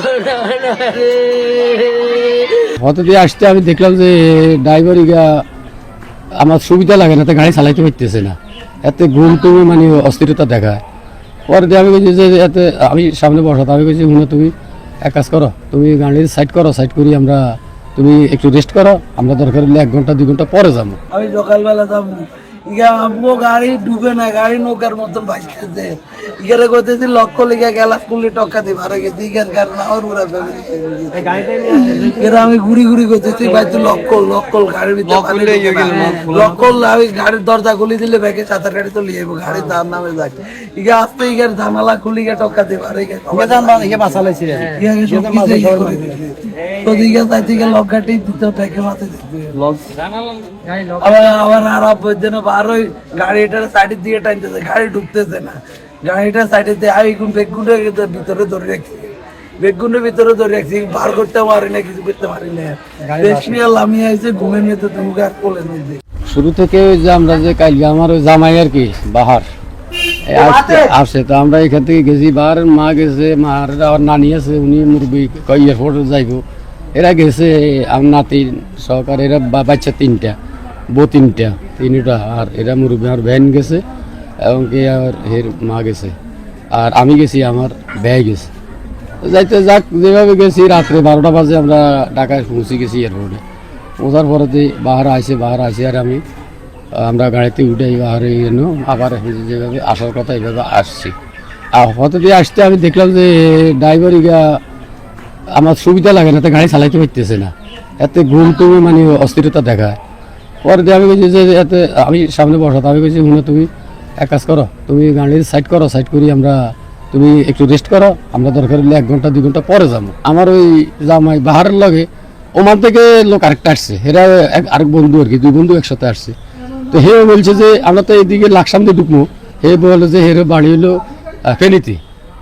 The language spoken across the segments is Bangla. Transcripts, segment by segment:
Oh, no, no, no. হতে দিয়ে আসতে আমি দেখলাম যে ড্রাইভার ইগা আমার সুবিধা লাগে না তো গাড়ি চালাইতে পারতেছে না। এতে ঘুম তুমি মানে অস্থিরতা দেখায়। পরে দিয়ে আমি বলছি যে এতে আমি সামনে বসাতে আমি বলছি শুনে তুমি এক কাজ করো, তুমি গাড়ির সাইড করো সাইড করি আমরা, তুমি একটু রেস্ট করো, আমরা দরকার হলে এক ঘণ্টা, দুই ঘণ্টা পরে যাব। আমি সকালবেলা যাব। আমগো গাড়ি ডুবে না গাড়ি নৌকার মতন ভাসতেছে। ইগারে কইতেছি লক্ষ্য লিগা গেলাস করলে টক্কা দি ভারে গেছি ইগার কারণ আমার ফ্যামিলি এরা আমি ঘুরি ঘুরি করতেছি ভাই তুই গাড়ির ভিতরে ঢুকে না। লক্কল আমি গাড়ির দরজা খুলি দিলে ব্যাগে সাঁতার গাড়ি তো লিয়ে গাড়ি তার নামে যাক। ইগা আসতে ইগার জানালা খুলি গা টক্কা দি ভারে গেছে ইগা। তো দিকে তাই থেকে লক্কাটি দিতে প্যাকে মাথে দিতে আবার আর যেন বার ওই গাড়িটার সাইডের দিকে টানতেছে গাড়ি ঢুকতেছে না। গাড়িটার সাইডে দিয়ে আমি কোন বেগুনের ভিতরে ধরে রাখছি। বেগুনের ভিতরে ধরে রাখছি বার করতে পারি না কিছু করতে পারি না। দেশ নিয়ে লামিয়ে আইছে ঘুমে নিয়ে তুমি গাছ কোলে নিয়ে শুরু থেকে ওই যে আমরা যে কালকে আমার ওই জামাই আর কি বাহার। আসছে তো আমরা এখান থেকে গেছি বাহারের মা গেছে মার আমার নানি আছে উনি মুরবি এয়ারপোর্টে যাইব। এরা গেছে আমার নাতি সহকার এরা বাচ্চা তিনটা। বউ তিনটা তিনটা, আর এরা মুরবি আমার ভ্যান গেছে এবং কি আর এর মা গেছে। আর আমি গেছি, আমার ব্যয় গেছে। যাইতে যাক, যেভাবে গেছি, রাত্রে বারোটা বাজে আমরা ঢাকায় পৌঁছে গেছি এয়ারপোর্টে পৌঁছার পরেতে বাহার আসে বাহার আসে আর আমি, আমরা গাড়িতে উঠে বাহারে গেল আবার যেভাবে আসার কথা, এইভাবে আসছি। আর দিয়ে আসতে আমি দেখলাম যে ড্রাইভার আমার সুবিধা লাগে না তো গাড়ি চালাইতে পারতেছে না। এতে ঘুম টুমে মানে অস্থিরতা দেখায়। পরে আমি বলছি যে এতে, আমি সামনে বসাতে আমি বলছি শুনে তুমি এক কাজ করো, তুমি গাড়ির সাইড করো সাইড করি আমরা, তুমি একটু রেস্ট করো, আমরা দরকার হলে এক ঘণ্টা, দুই ঘণ্টা পরে যাব। আমার ওই জামাই বাহারের লগে ওমান থেকে লোক আরেকটা আসছে এরা এক- আরেক বন্ধু আর কি, দুই বন্ধু একসাথে আসছে। তো হে বলছে যে, আমরা তো এইদিকে লাকসাম দিয়ে ঢুকবো হে বলে যে, হের বাড়ি হলো ফেনীতে।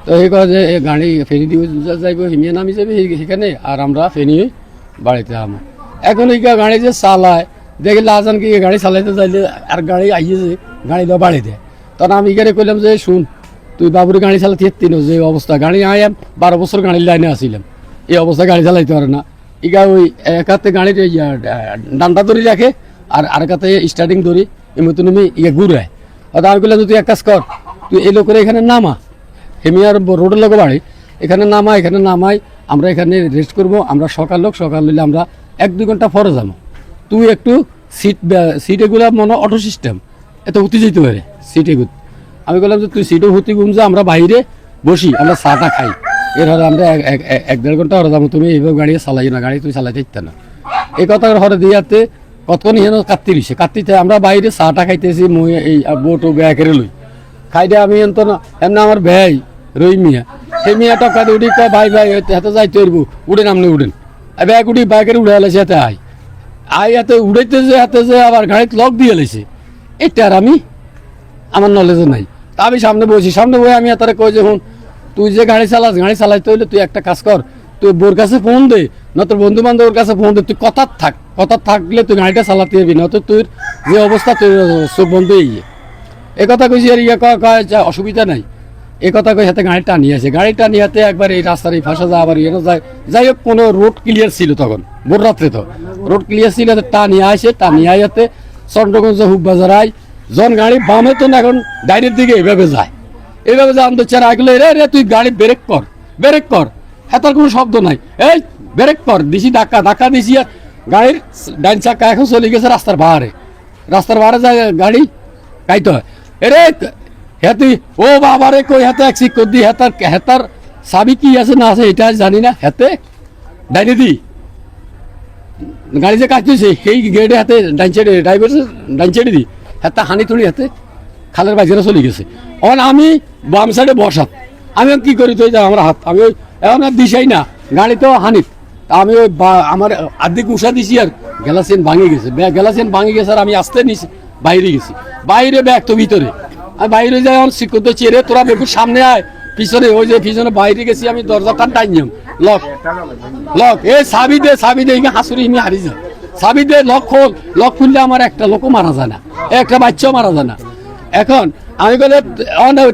তো হে কয় যে গাড়ি ফেনী দিয়ে যাইব, হিমিয়া নামি যাবে সেখানে, আর আমরা ফেনী বাড়িতে আমো। এখন এই গাড়ি যে চালায় দেখে লাজান কি গাড়ি চালাইতে যাইলে আর গাড়ি আইয়েছে গাড়ি দেওয়া বাড়ি দেয় তখন আমি এখানে কইলাম যে, শুন, তুই বাবুর গাড়ি চালাতে এত্তিন যে অবস্থা। গাড়ি আয়াম বারো বছর গাড়ির লাইনে আসিলাম এই অবস্থা গাড়ি চালাইতে পারে না। ইগা ওই এক হাতে গাড়ির ডান্ডা ধরি রাখে, আর আর এক হাতে স্টার্টিং ধরি এমতো নেমে ইয়ে ঘুরায় অর্থাৎ আমি বললাম তুই এক কাজ কর, তুই এই লোকের এখানে নামা। হেমিয়ার ব- রোডের লোক বাড়ি। এখানে নামা এখানে নামাই, আমরা এখানে রেস্ট করব, আমরা সকাল লোক, সকাল হইলে আমরা এক দুই ঘণ্টা পরে যাব। তুই একটু সিট সিট এগুলা মনে অটো সিস্টেম এত উঠে যেতে পারে সিট আমি বললাম যে তুই সিটও ঘুম যা, আমরা বাইরে বসি, আমরা চাটা খাই। এর হলে আমরা এক- দেড় ঘণ্টা হরে যাব তুমি এইভাবে গাড়ি চালাই না, গাড়ি তুই চালাইতে ইত্যা না। এই কথা হরে দিয়াতে কতক্ষণ হেন কাত্তি রইছে কাত্তিতে আমরা বাইরে চাটা খাইতেছি, মই এই বোটো বেয়া করে লই। খাইতে আমি এত এমনি আমার ভাই রই মিয়া। সেই মিয়া টকা দিয়ে উঠি কয়, ভাই ভাই হাতে যাইতে পারব উঠেন আপনি, উঠেন। ব্যাগ উঠি বাইকের উঠে আলাইছে হাতে আই আই হাতে উড়াইতে যে, হাতে যে, আবার গাড়িতে লক দিয়ে এলাইছে এটা আর আমি, আমার নলেজে নাই। তা আমি সামনে বসি, সামনে বই আমি তারা কই যে, হুন, তুই যে গাড়ি চালাস, গাড়ি চালাইতে হইলে তুই একটা কাজ কর। তুই বোর কাছে ফোন দে না তোর বন্ধু বান্ধবের কাছে ফোন দে। তুই কথার থাক কথার থাকলে তুই গাড়িটা চালাতে পারবি না তো তোর যে অবস্থা, তোর চোখ বন্ধ হয়ে গিয়ে এ কথা কইছি, আর ইয়ে কয় কয়, যে, অসুবিধা নাই। এ কথা কই হাতে গাড়ি টানিয়ে আছে গাড়ি টানিয়ে হাতে একবার এই রাস্তার এই ফাঁসা যায় আবার ইয়ে যায়। যাই হোক কোনো রোড ক্লিয়ার ছিল তখন, ভোর রাত্রে তো। রোড ক্লিয়ার ছিল, তো টানিয়ে আসে টানিয়ে আইতে চন্দ্রগঞ্জ হুক বাজার আই জন গাড়ি বামে তো না এখন ডাইনের দিকে এইভাবে যায়। এইভাবে যে আনতে চারা আগলে রে রে, তুই গাড়ি ব্রেক কর ব্রেক কর। হেতার কোনো শব্দ নাই। এই ব্রেক কর, দিছি ধাক্কা ধাক্কা দিছি আর গাড়ির ডাইন চাক্কা এখন চলে গেছে রাস্তার বাহারে। রাস্তার বাহারে যায় গাড়ি, কাইতে হয়। এরে হেতি, ও বাবা রে কই হাতে এক সিক দি হেতার হেতার চাবি কি আছে না আছে এটা জানি না, হেতে ডাইনে দি। গাড়ি যে কাটতেছে সেই গেটে হাতে ডাইন সাইডে ড্রাইভার ডাইন সাইডে দি, হাতে হানি তুলি হাতে খালের বাজারে চলে গেছে। এখন আমি বাম সাইডে বসাত আমি কি করি যা আমার হাত আমি ওই এখন আর দিশাই না গাড়ি তো হানিত আমি ওই আমার আর্ধেক উষা দিছি আর গ্যালাসিন ভাঙে গেছে। গ্যালাসিন ভাঙে গেছে আর আমি আসতে নিছি বাইরে গেছি। বাইরে ব্যাগ তো ভিতরে আমি বাইরে যাই আমার শিক্ষক চেরে তোরা বেকুর সামনে আয় পিছনে ওই যে পিছনে বাইরে গেছি আমি দরজা টান টাইনিয়াম লক লক এ সাবি দে সাবি দে ইমি হাসুরি ইমি হারি যা সাবি দে লক খোল লক খুললে আমার একটা লোকও মারা যায় না একটা বাচ্চাও মারা যায় না এখন আমি বলে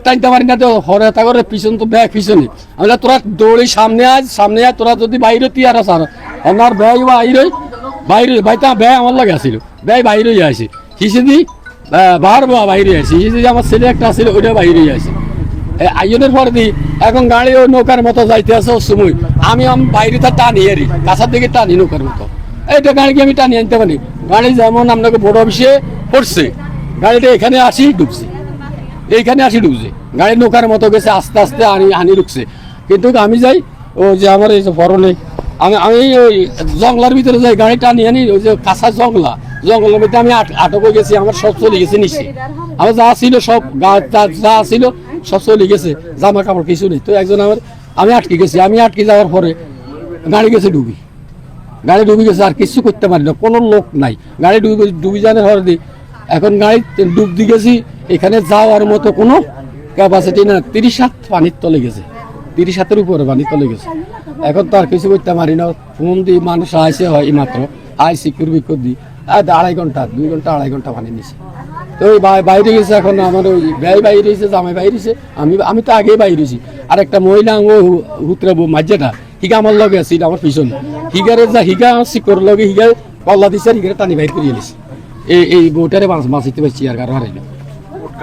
টাইমটা মারি না তো হরে তাগরে পিছন তো ব্যাগ পিছনে আমি তোরা দৌড়ি সামনে আজ সামনে আজ তোরা যদি বাইরে তুই আর আসার আমার ব্যাগ বাইরে বাইরে বাইতা ব্যাগ আমার লাগে আসিল ব্যাগ বাইরে আসে হিসেদি বার বা বাইরে আসে হিসেদি আমার ছেলে একটা আসিল ওইটা বাইরে এ, আইনের পরে দি এখন গাড়ি ও নৌকার মতো যাইতে আছে সময়। আমি আমি বাইরে তা টানি আরি কাছার দিকে টানি নৌকার মতো। এইটা গাড়িকে আমি টানি আনতে পারি? গাড়ি যেমন আপনাকে বড় অফিসে পড়ছে গাড়িটা এখানে আসি ডুবছে। এইখানে আসি ঢুকছে গাড়ি নৌকার মতো গেছে আস্তে আস্তে আনি হানি ঢুকছে। কিন্তু আমি যাই ও যে আমার এই যে নেই আমি আমি ওই জঙ্গলার ভিতরে যাই, গাড়ি টানি আনি, ওই যে কাঁচা জঙ্গলা। জঙ্গলের ভিতরে আমি আট- আটক হয়ে গেছি, আমার সব চলে গেছে নিচে। আমার যা ছিল সব যা- ছিল সব চলে গেছে জামা কাপড় কিছু নেই। তো একজন আমার, আমি আটকে গেছি, আমি আটকে যাওয়ার পরে গাড়ি গেছে ডুবি। গাড়ি ডুবি গেছে, আর কিছু করতে পারি না, কোনো লোক নাই। গাড়ি ডুবে ডুবি জানে হরে দি, এখন গাড়ি ডুব দিয়ে গেছি, এখানে যাওয়ার মতো কোনো ক্যাপাসিটি না তিরিশ হাত পানির তলে গেছে। তিরিশ হাতের উপরে পানির তলে গেছে। এখন তো আর কিছু করতে পারি না। ফোন দিয়ে মানুষ আইসে হয় মাত্র আই সিকিউর বিকুর দিই আড়াই ঘণ্টা, দুই ঘণ্টা, আড়াই ঘণ্টা পানি নিছে। তো ওই বাই- বাইরে গেছে এখন আমার ওই ব্যয় বাইরে গেছে জামাই বাইরে গেছে আমি আমি তো আগেই বাইরে গেছি আর একটা মহিলা ও হুতরা মাঝেটা হিগা আমার লগে আছিল আমার পিছনে। হিগারে যা হিগা শিকর লগে হিগা কল্লা দিছে আর হিগারে টানি বাইর করে এলিছে এই এই বউটারে মাছ মাছ দিতে পারছি আর কারও হারাইলো